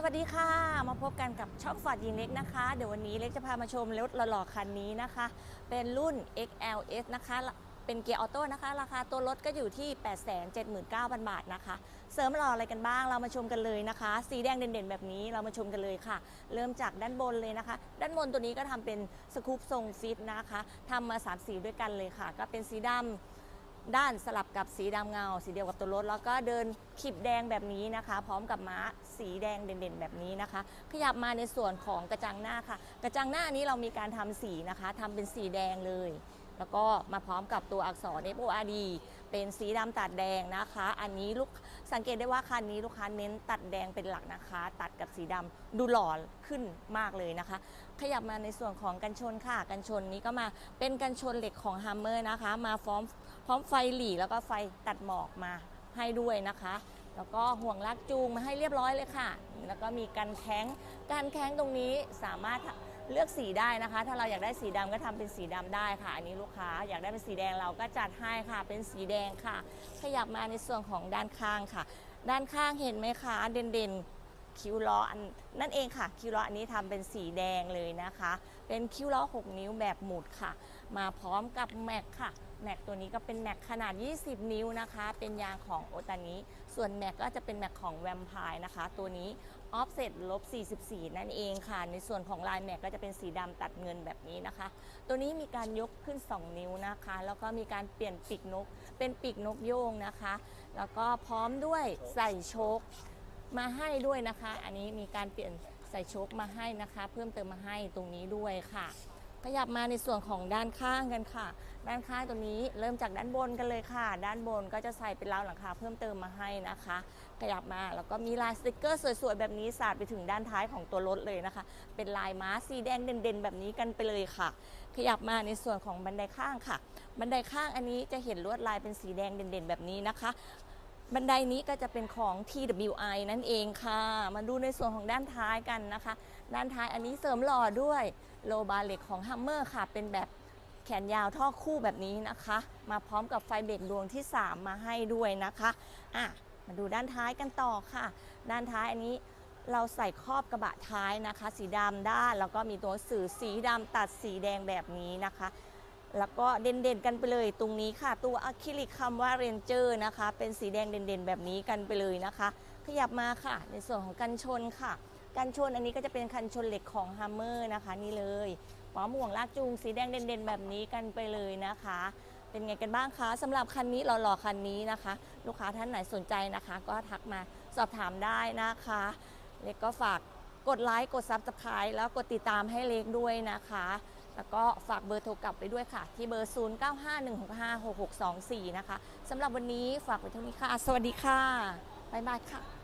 สวัสดีค่ะ มาพบกันกับช่องฟอร์ดยิงเล็กนะคะ เดี๋ยววันนี้เล็กจะพามาชมรถหล่อๆคันนี้นะคะ เป็นรุ่น XLS นะคะ เป็นเกียร์ออโต้นะคะ ราคาตัวรถก็อยู่ที่ 879,000 บาทนะคะ เสริมหล่ออะไรกันบ้าง เรามาชมกันเลยนะคะ สีแดงเด่นๆ แบบนี้เรามาชมกันเลยค่ะ เริ่มจากด้านบนเลยนะคะ ด้านบนตัวนี้ก็ทำเป็นสกูปทรงฟิตนะคะทำมาสามสีด้วยกันเลยค่ะ ก็เป็นสีดำ ด้านสลับกับสีดำเงา สีเดียวกับตัวรถ แล้วก็เดินขีบแดงแบบนี้นะคะ พร้อมกับม้าสีแดงเด่นๆ แบบนี้นะคะ ขยับมาในส่วนของกระจังหน้าค่ะ กระจังหน้านี้เรามีการทำสีนะคะทำเป็นสีแดงเลย แล้วก็มาพร้อมกับตัวอักษร F O R D เป็นสีดำตัดแดงนะคะ อันนี้ลูกสังเกตได้ว่าคันนี้ลูกค้าเน้นตัดแดงเป็นหลักนะคะ ตัดกับสีดำดูหล่อขึ้นมากเลยนะคะ ขยับมาในส่วนของกันชนค่ะ กันชนนี้ก็มาเป็นกันชนเหล็กของ Hammer นะคะ มาพร้อม พร้อมไฟหลีแล้วก็ไฟตัดหมอกมาให้ด้วยนะคะ แล้วก็ห่วงลากจูงมาให้เรียบร้อยเลยค่ะ แล้วก็มีกันแข้งการแข้งตรงนี้สามารถเลือกสีได้นะคะ ถ้าเราอยากได้สีดำก็ทำเป็นสีดำได้ค่ะ อันนี้ลูกค้าอยากได้เป็นสีแดงเราก็จัดให้ค่ะ เป็นสีแดงค่ะ ขยับมาในส่วนของด้านข้างค่ะ ด้านข้างเห็นไหมคะเด่นๆ คิ้วล้ออันนั่นเองค่ะ คิ้วล้ออันนี้ทำเป็นสีแดงเลยนะคะ เป็นคิ้วล้อ 6 นิ้วแบบหมุดค่ะ มาพร้อมกับแม็กค่ะแม็กตัวนี้ก็เป็นแม็กขนาด 20 นิ้วนะคะ เป็นยางของโอตานิส่วนแม็กก็จะเป็นแม็กของแวมไพร์นะคะ ตัวนี้ออฟเซตลบ 44 นั่นเองค่ะ ในส่วนของลายแม็กก็จะเป็นสีดำตัดเงินแบบนี้นะคะ ตัวนี้มีการยกขึ้น 2 นิ้วนะคะ แล้วก็มีการเปลี่ยนปีกนก เป็นปีกนกโยงนะคะ แล้วก็พร้อมด้วยใส่โชค มาให้ด้วยนะคะ อันนี้มีการเปลี่ยนใส่โชคมาให้นะคะ เพิ่มเติมมาให้ตรงนี้ด้วยค่ะ ขยับมาในส่วนของด้านข้างกันค่ะ ด้านข้างตัวนี้เริ่มจากด้านบนกันเลยค่ะ ด้านบนก็จะใส่เป็นราวหลังคาเพิ่มเติมมาให้นะคะ ขยับมาแล้วก็มีลายสติกเกอร์สวยๆแบบนี้สาดไปถึงด้านท้ายของตัวรถเลยนะคะ เป็นลายม้าสีแดงเด่นๆ แบบนี้กันไปเลยค่ะ ขยับมาในส่วนของบันไดข้างค่ะ บันไดข้างอันนี้จะเห็นลวดลายเป็นสีแดงเด่น ๆ แบบนี้นะคะ บันไดนี้ก็จะเป็นของ TWI นั่นเองค่ะ มาดูในส่วนของด้านท้ายกันนะคะ ด้านท้ายอันนี้เสริมหล่อด้วยโลบาเหล็กของ Hammer ค่ะ เป็นแบบแขนยาวท่อคู่แบบนี้นะคะ มาพร้อมกับไฟเบรกดวงที่ 3 มาให้ด้วยนะคะอะมาดูด้านท้ายกันต่อค่ะ ด้านท้ายอันนี้เราใส่ครอบกระบะท้ายนะคะ สีดำด้านแล้วก็มีตัวสื่อสีดำตัดสีแดงแบบนี้นะคะ แล้วก็เด่นๆกันไปเลยตรงนี้ค่ะ ตัวอะคริลิกคำว่าเรนเจอร์นะคะ เป็นสีแดงเด่นๆ แบบนี้กันไปเลยนะคะ ขยับมาค่ะ ในส่วนของกันชนค่ะ กันชนอันนี้ก็จะเป็นคันชนเหล็กของ Hammer นะคะนี่เลยพร้อมห่วงลากจูงสีแดงเด่นๆ แบบนี้กันไปเลยนะคะ เป็นไงกันบ้างคะสำหรับคันนี้หล่อๆคันนี้นะคะ ลูกค้าท่านไหนสนใจนะคะ ก็ทักมาสอบถามได้นะคะเล็กก็ฝากกดไลค์กดซับสไคร b e แล้วกดติดตามให้เล็กด้วยนะคะ แล้วก็ฝากเบอร์โทรกลับไปด้วยค่ะ ที่เบอร์ 0951656624 นะคะสำหรับวันนี้ฝากไว้เท่านี้ค่ะ สวัสดีค่ะ บ๊ายบายค่ะ